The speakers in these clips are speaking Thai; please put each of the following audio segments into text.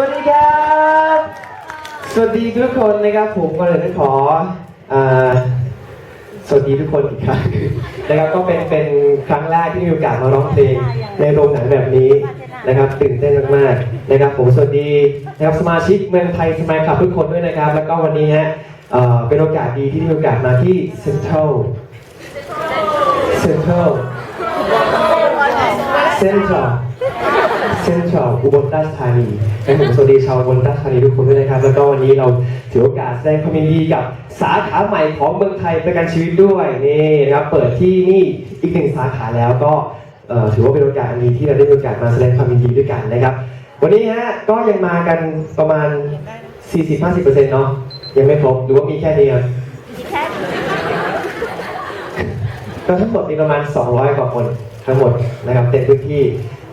วัสดีครับ สวัสดีทุกคนนะครับผมก็เลยต้องขออ่าสวัสดีทุกคนอีกครั้งนะครับก็เป็นเป็นครั้งแรกที่มีโอกาสมาร้องเพลงในโรงหนังแบบนี้นะครับตื่นเต้นมากๆนะครับผมสวัสดีนะครับสมาชิกเมืองไทยสมัยขับทุกคนด้วยนะครับ แล้วก็วันนี้ฮะเอ่อเป็นโอกาสดีที่มีโอกาสมาที่เซ็นทรัลเซ็นทรัลเซ็นทรัล เส้นชาวอุบลราชธานีและผมสวัสดีชาวอุบลราชธานีทุกคนด้วยนะครับ แล้วก็วันนี้เราถือโอกาสแสดงความยินดีกับสาขาใหม่ของเมืองไทยประกันชีวิตด้วยนี่นะครับเปิดที่นี่อีกหนึ่งสาขาแล้วก็เอ่อถือว่าเป็นโอกาสอันดีที่เราได้มีโอกาสมาแสดงความยินดีด้วยกันนะครับ วันนี้ฮะก็ยังมากันประมาณ 40-50%เนาะยังไม่ครบหรือว่ามีแค่นี้ครับ ก็ทั้งหมดมีประมาณ 200 กว่าคน ทั้งหมดนะครับเต็มพื้นที่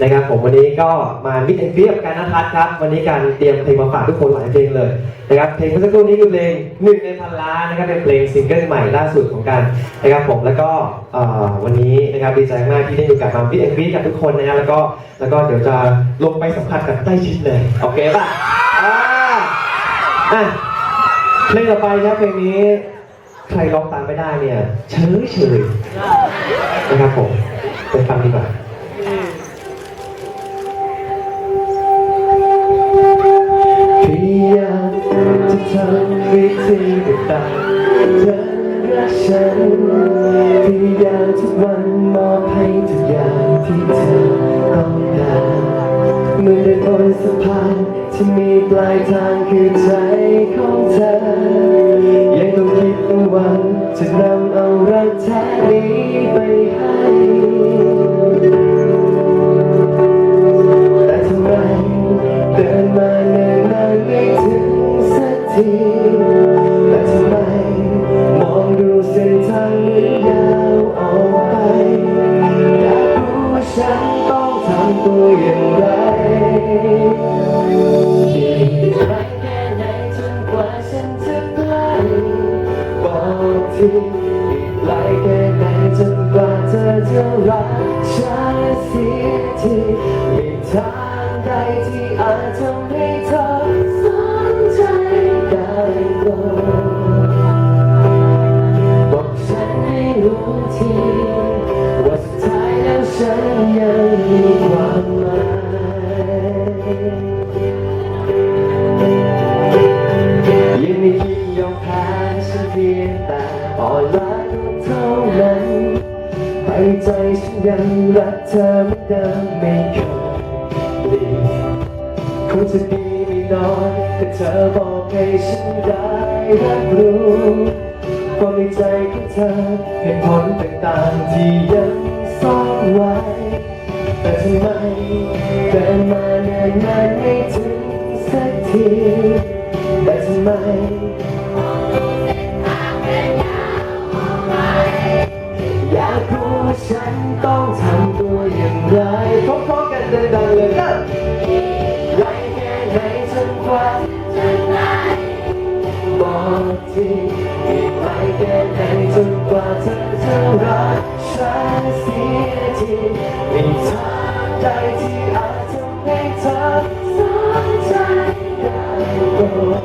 นะครับผมวันนี้ก็มามิดแอนเปียบการนัทัศครับ วันนี้การเตรียมเพลงมาฝากทุกคนหลายเพลงเลยนะครับเพลงเมื่อสักครู่นี้คือเพลงหนึ่งในพันล้านนะครับเป็นเพลงซิงเกิลใหม่ล่าสุดของกันนะครับผมแล้วก็วันนี้นะครับดีใจมากที่ได้มีโอกาสมามิดแอนเปียบกับทุกคนนะแล้วก็แล้วก็เดี๋ยวจะลงไปสัมผัสกับใกล้ชิดเลยโอเคป่ะอะเพลงต่อไปครับเพลงนี้ใครร้องตามไม่ได้เนี่ยเฉยเฉยนะครับผม ไปฟังดีกว่าพยายามจะทำวิธีต่างๆเธอรักฉันพยายามทุกวันมอบให้ทุกอย่างที่เธอต้องการเมื่อเดินบนสะพานที่มีปลายทางคือใจของเธอ ยังต้องคิดหวังจะนำ ใดที่อาจทำให้เธอสนใจได้บ้างบอกฉันให้รู้ทีว่าสุดท้ายแล้วฉันยังมีความหมายยังไม่คิดยอมแพ้ฉันเพียงแต่อ่อนล้าเท่านั้นให้ใจฉันยังรักเธอเหมือนเดิมไม่เคย งจะดีไม่น้อยถ้าเธอบอกให้ฉันได้รับรู้ความในใจของเธอเหตุผลต่างๆที่ยังซ่อนไว้ แต่ทำไมเดินมาเนิ่นนานไม่ถึงสักทีแต่ทำไมอยากรู้ว่าฉันต้องทำตัวอย่างไรพร้อมๆกันดังๆเลยนะ ไกลแค่ไหนจนกว่าเธอจะรักฉันเสียทีมีทางใดที่อาจทำให้เธอสนใจได้บอก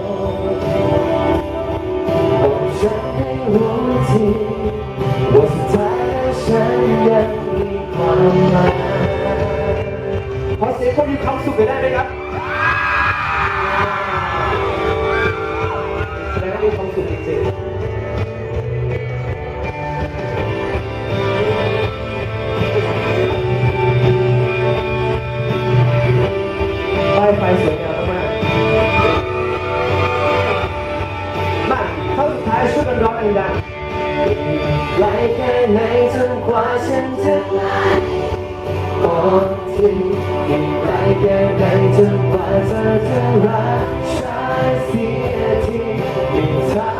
บอกฉันให้รู้ทีว่าสุดท้ายแล้วฉันยังมีความหมายขอเสียงคนมีความสุขไปได้ไหมครับายไฟสวยงามมากๆมาเข้าสุดท้ายช่วยกันร้องดังๆไล่แค่ไหนจนกว่าฉันจะไกลบอกทีอีกไกลแค่ไหนจนกว่าเธอจะรักฉันเสียทีมีทางท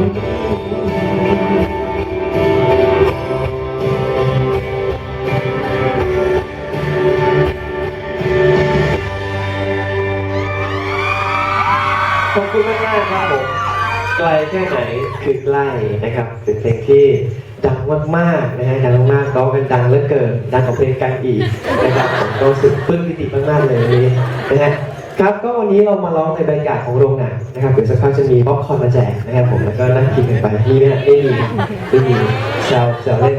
ขอบคุณมากมากครับผมไกลแค่ไหนคือใกล้นะครับเป็นเพลงที่ดังมากๆนะฮะดังมากๆร้องกันดังเหลือเกินดังกว่าเพลงกันอีกนะครับผมก็รู้สึกปลื้มปิติมากๆเลยนนี้นะฮะ ครับก็วันนี้เรามาร้องในบรรยากาศของโรงหนังนะครับเดี๋ยวสักพักจะมีป๊อปคอร์นมาแจกนะครับผมแล้วก็นั่งกินกันไปที่เนี่ยไม่มีไม่มีแซวแซวเล่น